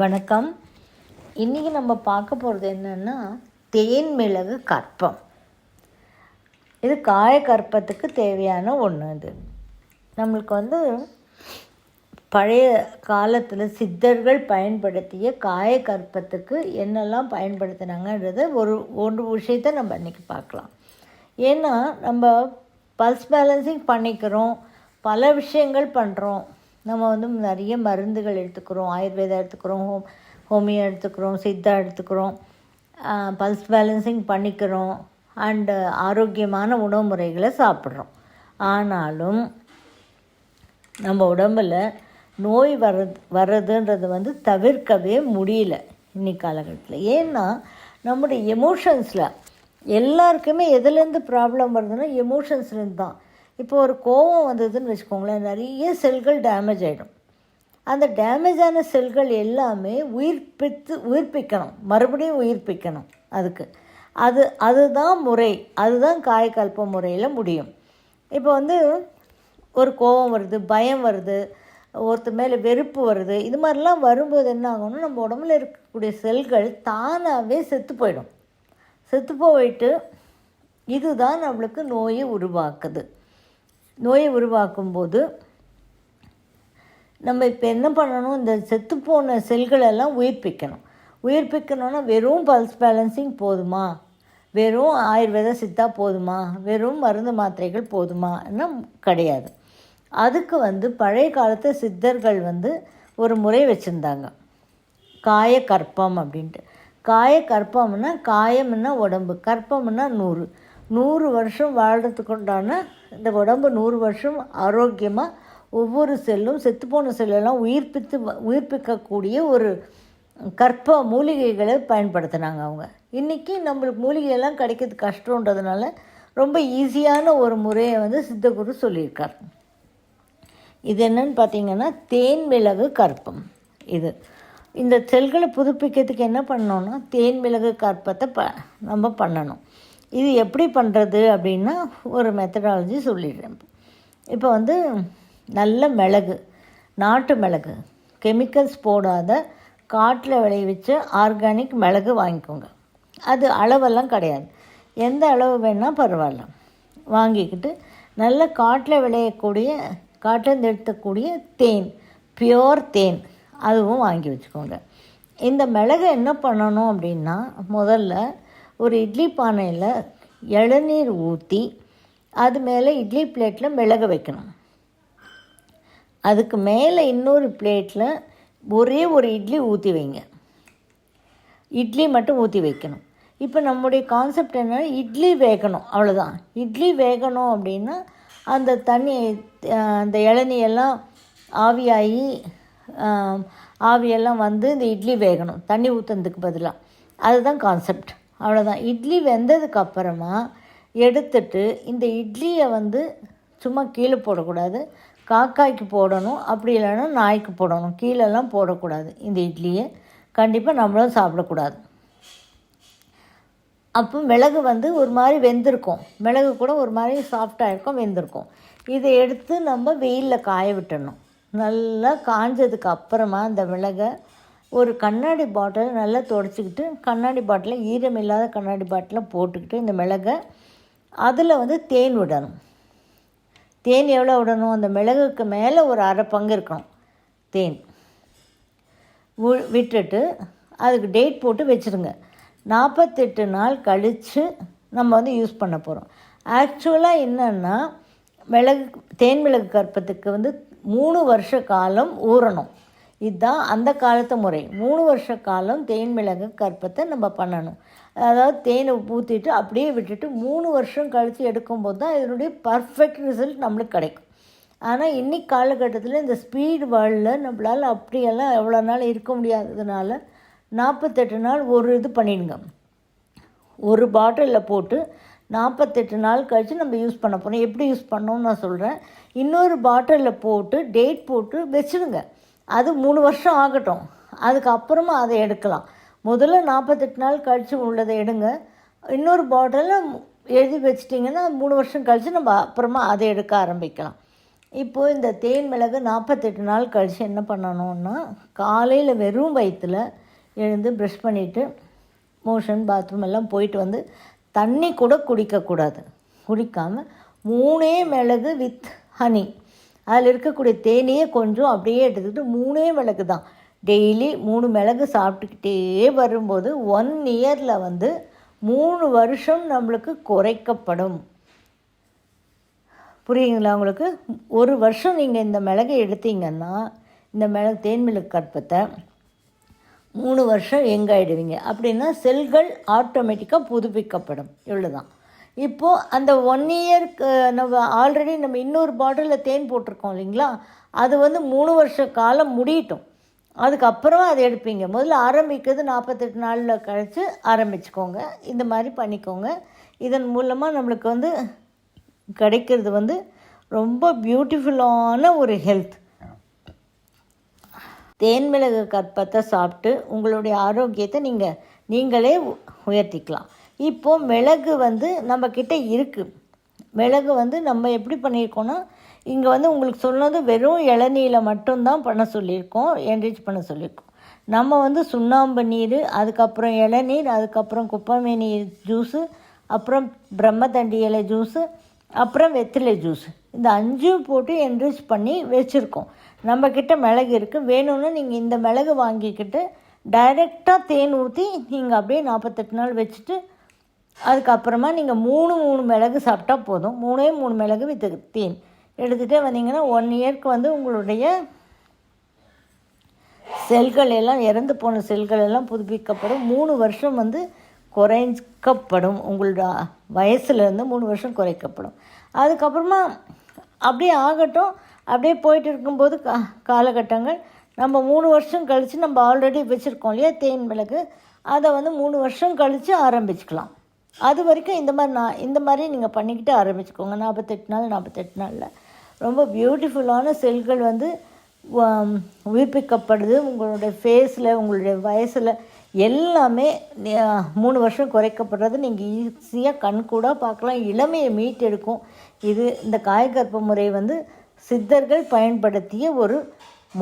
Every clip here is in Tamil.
வணக்கம். இன்றைக்கி நம்ம பார்க்க போகிறது என்னென்னா தேன் மிளகு கற்பம். இது காய கற்பத்துக்கு தேவையான ஒன்று இது நம்மளுக்கு வந்து பழைய காலத்தில் சித்தர்கள் பயன்படுத்திய காய கற்பத்துக்கு என்னெல்லாம் பயன்படுத்தினாங்கன்றது ஒரு ஒரு விஷயத்தை நம்ம இன்றைக்கி பார்க்கலாம். ஏன்னா நம்ம பல்ஸ் பேலன்சிங் பண்ணிக்கிறோம் பல விஷயங்கள் பண்ணுறோம் நம்ம வந்து நிறைய மருந்துகள் எடுத்துக்கிறோம் ஆயுர்வேதா எடுத்துக்கிறோம் ஹோம் ஹோமியோ எடுத்துக்கிறோம் சித்தா எடுத்துக்கிறோம் பல்ஸ் பேலன்சிங் பண்ணிக்கிறோம் அண்டு ஆரோக்கியமான உணவு முறைகளை சாப்பிட்றோம். ஆனாலும் நம்ம உடம்பில் நோய் வர்றது வர்றதுன்றது வந்து தவிர்க்கவே முடியல இன்னைக்கு காலகட்டத்தில். ஏன்னா நம்முடைய எமோஷன்ஸில் எல்லாருக்குமே எதுலேருந்து ப்ராப்ளம் வருதுன்னா எமோஷன்ஸ்லேருந்து தான் இப்போ ஒரு கோவம் வந்ததுன்னு வச்சுக்கோங்களேன் நிறைய செல்கள் டேமேஜ் ஆகிடும் அந்த டேமேஜ் ஆன செல்கள் எல்லாமே உயிர்ப்பித்து உயிர்ப்பிக்கணும். மறுபடியும் உயிர்ப்பிக்கணும் அதுக்கு. அது அதுதான் முறை. அதுதான் காயக்கல்ப முறையில் முடியும். இப்போ வந்து ஒரு கோபம் வருது பயம் வருது ஒருத்தர் மேலே வெறுப்பு வருது இது மாதிரிலாம் வரும்போது என்ன ஆகும்னா நம்ம உடம்புல இருக்கக்கூடிய செல்கள் தானாகவே செத்து போயிடும். செத்து போயிட்டு இதுதான் நம்மளுக்கு நோயை உருவாக்குது. நோயை உருவாக்கும்போது நம்ம இப்போ என்ன பண்ணணும்? இந்த செத்துப்போன செல்களெல்லாம் உயிர்ப்பிக்கணும். உயிர்ப்பிக்கணும்னா வெறும் பல்ஸ் பேலன்சிங் போதுமா? வெறும் ஆயுர்வேத சித்தா போதுமா? வெறும் மருந்து மாத்திரைகள் போதுமான்னா கிடையாது. அதுக்கு வந்து பழைய காலத்து சித்தர்கள் வந்து ஒரு முறை வச்சுருந்தாங்க. காய கற்பம் அப்படின்ட்டு. காய கற்பம்னா காயம்னா உடம்பு கற்பம்னா நூறு. நூறு வருஷம் வாழ்கிறதுக்கு உண்டான இந்த உடம்பு நூறு வருஷம் ஆரோக்கியமாக ஒவ்வொரு செல்லும் செத்துப்போன செல்லெல்லாம் உயிர்ப்பித்து உயிர்ப்பிக்கக்கூடிய ஒரு கற்ப மூலிகைகளை பயன்படுத்தினாங்க அவங்க. இன்றைக்கி நம்மளுக்கு மூலிகையெல்லாம் கிடைக்கிறது கஷ்டன்றதுனால ரொம்ப ஈஸியான ஒரு முறையை வந்து சித்தகுரு சொல்லியிருக்கார். இது என்னன்னு பார்த்தீங்கன்னா தேன் மிளகு கற்பம். இது இந்த செல்களை புதுப்பிக்கிறதுக்கு என்ன பண்ணோன்னா தேன் மிளகு கற்பத்தை ப நம்ம பண்ணணும். இது எப்படி பண்ணுறது அப்படின்னா ஒரு மெத்தடாலஜி சொல்லிடுறேன். இப்போ வந்து நல்ல மிளகு நாட்டு மிளகு கெமிக்கல்ஸ் போடாத காட்டில் விளைவிச்ச ஆர்கானிக் மிளகு வாங்கிக்கோங்க. அது அளவெல்லாம் கிடையாது. எந்த அளவு வேணால் பரவாயில்ல. வாங்கிக்கிட்டு நல்ல காட்டில் விளையக்கூடிய காட்டிலேருந்து எடுத்தக்கூடிய தேன் பியோர் தேன் அதுவும் வாங்கி வச்சுக்கோங்க. இந்த மிளகு என்ன பண்ணணும் அப்படின்னா முதல்ல ஒரு இட்லி பானையில் இளநீர் ஊற்றி அது மேலே இட்லி பிளேட்டில் மிளகு வைக்கணும். அதுக்கு மேலே இன்னொரு பிளேட்டில் ஒரே ஒரு இட்லி ஊற்றி வைங்க. இட்லி மட்டும் ஊற்றி வைக்கணும். இப்போ நம்முடைய கான்செப்ட் என்ன? இட்லி வேகணும் அவ்வளோதான் இட்லி வேகணும் அப்படின்னா அந்த தண்ணி அந்த இளநியெல்லாம் ஆவியாகி ஆவியெல்லாம் வந்து இந்த இட்லி வேகணும். தண்ணி ஊற்றுறதுக்கு பதிலாக அதுதான் கான்செப்ட் அவ்வளோதான் இட்லி வெந்ததுக்கு அப்புறமா எடுத்துட்டு இந்த இட்லியை வந்து சும்மா கீழே போடக்கூடாது. காக்காய்க்கு போடணும் அப்படி இல்லைன்னா நாய்க்கு போடணும். கீழெல்லாம் போடக்கூடாது இந்த இட்லியை. கண்டிப்பாக நம்மளும் சாப்பிடக்கூடாது. அப்போ மிளகு வந்து ஒரு மாதிரி வெந்திருக்கும். மிளகு கூட ஒரு மாதிரி சாஃப்டாக இருக்கும் வெந்திருக்கும். இதை எடுத்து நம்ம வெயிலில் காய விட்டணும் நல்லா காஞ்சதுக்கு அப்புறமா அந்த மிளகை ஒரு கண்ணாடி பாட்டில் நல்லா துடைச்சிக்கிட்டு கண்ணாடி பாட்டில் ஈரம் இல்லாத கண்ணாடி பாட்டில் போட்டுக்கிட்டு இந்த மிளகை அதில் வந்து தேன் விடணும். தேன் எவ்வளோ விடணும்? அந்த மிளகுக்கு மேலே ஒரு அரை பங்கு இருக்கணும் தேன். விட்டுட்டு அதுக்கு டேட் போட்டு வச்சுருங்க. நாற்பத்தெட்டு நாள் கழித்து நம்ம வந்து யூஸ் பண்ண போகிறோம் ஆக்சுவலாக என்னென்னா மிளகு தேன் மிளகு கற்பத்துக்கு வந்து மூணு வருஷ காலம் ஊறணும். இதுதான் அந்த காலத்து முறை. மூணு வருஷ காலம் தேன் மிளகு கற்பத்தை நம்ம பண்ணணும். அதாவது தேனை ஊற்றிட்டு அப்படியே விட்டுட்டு மூணு வருஷம் கழித்து எடுக்கும்போது தான் இதனுடைய பர்ஃபெக்ட் ரிசல்ட் நம்மளுக்கு கிடைக்கும். ஆனால் இன்னைக்கு காலகட்டத்தில் இந்த ஸ்பீடு வேர்ல்டில் நம்மளால் அப்படியெல்லாம் எவ்வளோ நாள் இருக்க முடியாததுனால நாற்பத்தெட்டு நாள் ஒரு இது பண்ணிடுங்க. ஒரு பாட்டிலில் போட்டு நாற்பத்தெட்டு நாள் கழித்து நம்ம யூஸ் பண்ண போகிறோம் எப்படி யூஸ் பண்ணோம்னு நான் சொல்கிறேன் இன்னொரு பாட்டிலில் போட்டு டேட் போட்டு வச்சுடுங்க. அது மூணு வருஷம் ஆகட்டும். அதுக்கப்புறமா அதை எடுக்கலாம். முதல்ல நாற்பத்தெட்டு நாள் கழித்து உள்ளதை எடுங்க. இன்னொரு பாட்டிலில் எழுதி வச்சிட்டிங்கன்னா மூணு வருஷம் கழித்து நம்ம அப்புறமா அதை எடுக்க ஆரம்பிக்கலாம். இப்போது இந்த தேன் மிளகு நாற்பத்தெட்டு நாள் கழித்து என்ன பண்ணணும்னா காலையில் வெறும் வயிற்றில் எழுந்து ப்ரஷ் பண்ணிவிட்டு மோஷன் பாத்ரூம் எல்லாம் போயிட்டு வந்து தண்ணி கூட குடிக்கக்கூடாது. குடிக்காமல் மூணே மிளகு வித் ஹனி அதில் இருக்கக்கூடிய தேனையே கொஞ்சம் அப்படியே எடுத்துக்கிட்டு மூணே மிளகு தான். டெய்லி மூணு மிளகு சாப்பிட்டுக்கிட்டே வரும்போது ஒன் இயரில் வந்து மூணு வருஷம் நம்மளுக்கு குறைக்கப்படும். புரியுங்களா உங்களுக்கு? ஒரு வருஷம் நீங்கள் இந்த மிளகை எடுத்தீங்கன்னா இந்த மிளகு தேன் மிளகு கற்பத்தை மூணு வருஷம் எங்காயிடுவீங்க அப்படின்னா செல்கள் ஆட்டோமேட்டிக்காக புதுப்பிக்கப்படும். இவ்வளோதான் இப்போது அந்த ஒன் இயர்க்கு நம்ம ஆல்ரெடி நம்ம இன்னொரு பாட்டிலில் தேன் போட்டிருக்கோம் இல்லைங்களா? அது வந்து மூணு வருஷ காலம் முடியட்டும். அதுக்கப்புறம் அதை எடுப்பீங்க. முதல்ல ஆரம்பிக்கிறது நாற்பத்தெட்டு நாளில் கழித்து ஆரம்பிச்சுக்கோங்க. இந்த மாதிரி பண்ணிக்கோங்க. இதன் மூலமாக நம்மளுக்கு வந்து கிடைக்கிறது வந்து ரொம்ப பியூட்டிஃபுல்லான ஒரு ஹெல்த் தேன்மிளகு கற்பத்தை சாப்பிட்டு உங்களுடைய ஆரோக்கியத்தை நீங்கள் நீங்களே உ- உயர்த்திக்கலாம். இப்போது மிளகு வந்து நம்மக்கிட்ட இருக்குது மிளகு வந்து நம்ம எப்படி பண்ணியிருக்கோன்னா இங்கே வந்து உங்களுக்கு சொன்னது வெறும் இளநீரில் மட்டும்தான் பண்ண சொல்லியிருக்கோம் என்ரிச் பண்ண சொல்லியிருக்கோம். நம்ம வந்து சுண்ணாம்பு நீர் அதுக்கப்புறம் இளநீர் அதுக்கப்புறம் குப்பமேனி ஜூஸு அப்புறம் பிரம்மதண்டி இலை ஜூஸு அப்புறம் வெத்திலை ஜூஸ். இந்த அஞ்சும் போட்டு என்ரிச் பண்ணி வச்சுருக்கோம். நம்மக்கிட்ட மிளகு இருக்குது வேணும்னா நீங்கள் இந்த மிளகு வாங்கிக்கிட்டு டைரெக்டாக தேன் ஊற்றி நீங்கள் அப்படியே நாற்பத்தெட்டு நாள் வச்சுட்டு அதுக்கப்புறமா நீங்கள் மூணு மூணு மிளகு சாப்பிட்டா போதும். மூணே மூணு மிளகு வித் தேன் எடுத்துகிட்டே வந்தீங்கன்னா ஒன் இயர்க்கு வந்து உங்களுடைய செல்கள் எல்லாம் இறந்து போன செல்கள் எல்லாம் புதுப்பிக்கப்படும். மூணு வருஷம் வந்து குறைக்கப்படும். உங்களோட வயசுலேருந்து மூணு வருஷம் குறைக்கப்படும். அதுக்கப்புறமா அப்படியே ஆகட்டும். அப்படியே போயிட்டு இருக்கும்போது கா காலகட்டங்கள். நம்ம மூணு வருஷம் கழித்து நம்ம ஆல்ரெடி வச்சுருக்கோம் இல்லையா தேன் மிளகு. அதை வந்து மூணு வருஷம் கழித்து ஆரம்பிச்சுக்கலாம். அது வரைக்கும் இந்த மாதிரி நான் இந்த மாதிரி நீங்கள் பண்ணிக்கிட்டு ஆரம்பிச்சுக்கோங்க. நாற்பத்தெட்டு நாள் நாற்பத்தெட்டு நாளில். ரொம்ப பியூட்டிஃபுல்லான செல்கள் வந்து உயிர்ப்பிக்கப்படுது. உங்களுடைய ஃபேஸில் உங்களுடைய வயசில் எல்லாமே மூணு வருஷம் குறைக்கப்படுறது. நீங்கள் ஈஸியாக கண் கூட பார்க்கலாம். இளமையை மீட்டெடுக்கும். இது இந்த காயகற்ப முறை வந்து சித்தர்கள் பயன்படுத்திய ஒரு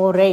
முறை.